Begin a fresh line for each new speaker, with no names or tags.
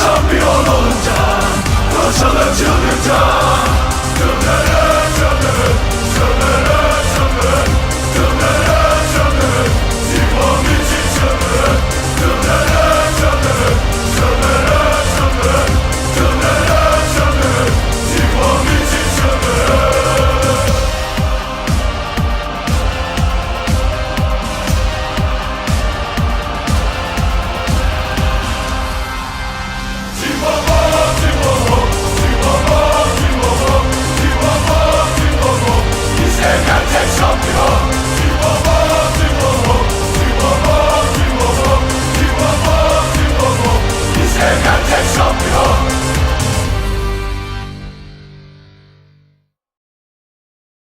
Şampiyon olunca Koşalım çılgınca